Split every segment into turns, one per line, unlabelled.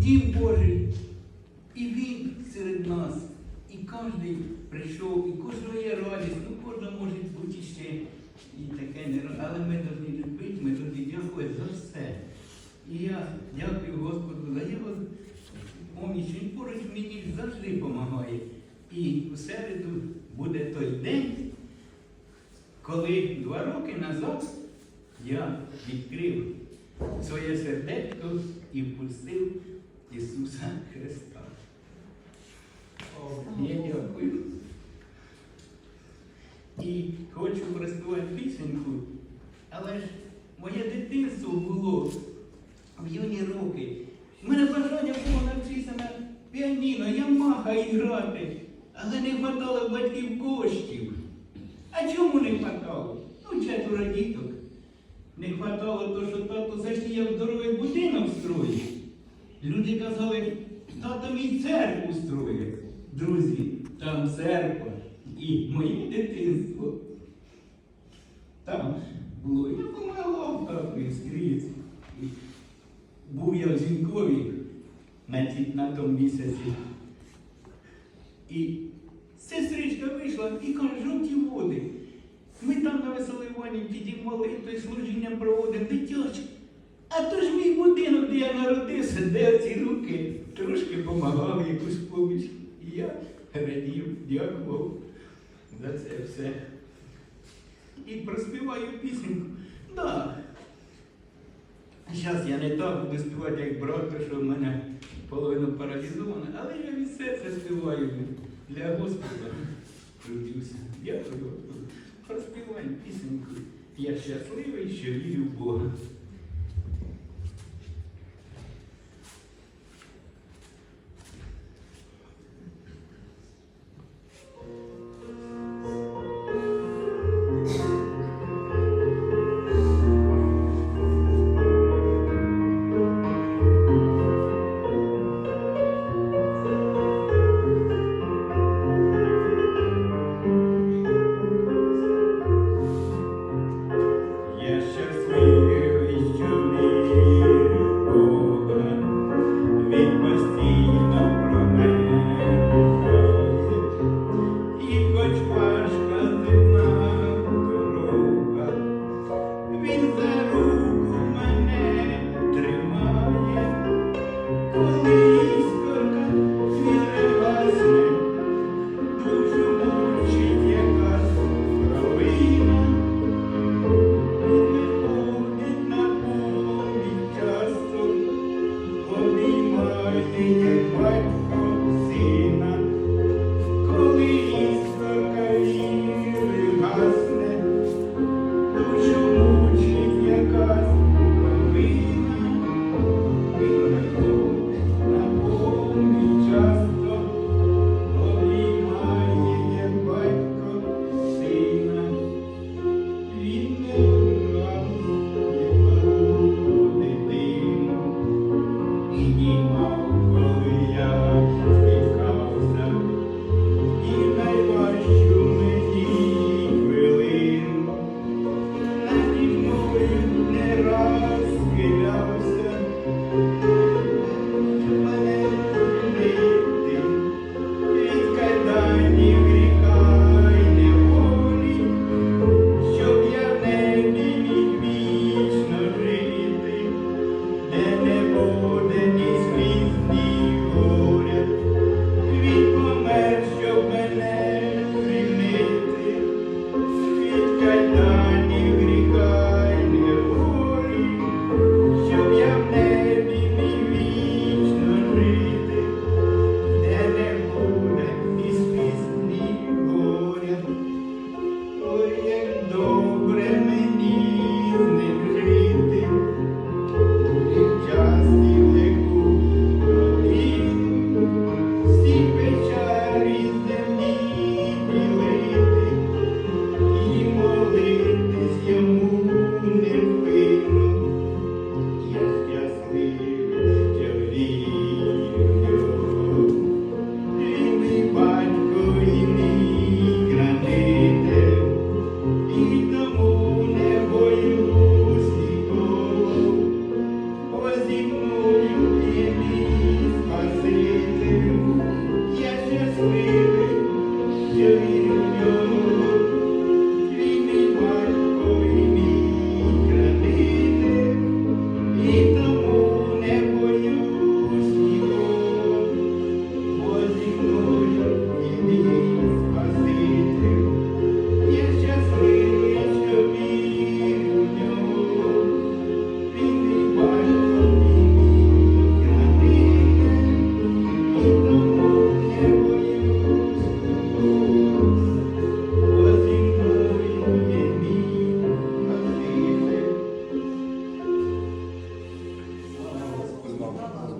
дім Божий. І він серед нас. І кожен прийшов, і кожного є радість, ну кожна може бути ще і таке не Але ми повинні любити, ми повинні дякувати за все. І я дякую Господу за його поміч. Він поруч мені завжди допомагає. І у середу буде той день, коли два роки назад я відкрив своє сердечко і впустив Ісуса Христа. Я дякую. І хочу проспівати пісеньку, але ж моє дитинство було в юні роки. У мене бажання було навчитися на піаніно, Ямаха і грати, але не хватало батьків коштів. А чому не хватало? Ну, четверо діток. Не хватало то, що тато захотів здоровий будинок строїть. Люди казали, тато мій церкву строїть. Друзі, там церква і моє дитинство. Там було, я помагав татові скрізь. Був я в Зінкові на, тому місяці. І сестричка вийшла і жовті води. Ми там на Веселивані підіймали той служіння проводимо дитяче. А то ж мій будинок, де я народився, де ці руки трошки допомагав якусь поміч. І я радів, дякував за це все. І проспіваю пісеньку. Да. Зараз я не так буду співати, як брат, тому що в мене половина паралізована, але я від серця співаю для Господа. Трудюся. Дякую. Проспіваю пісеньку. Я щасливий, що вірю в Бога.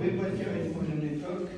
Béboitia est une prochaine époque.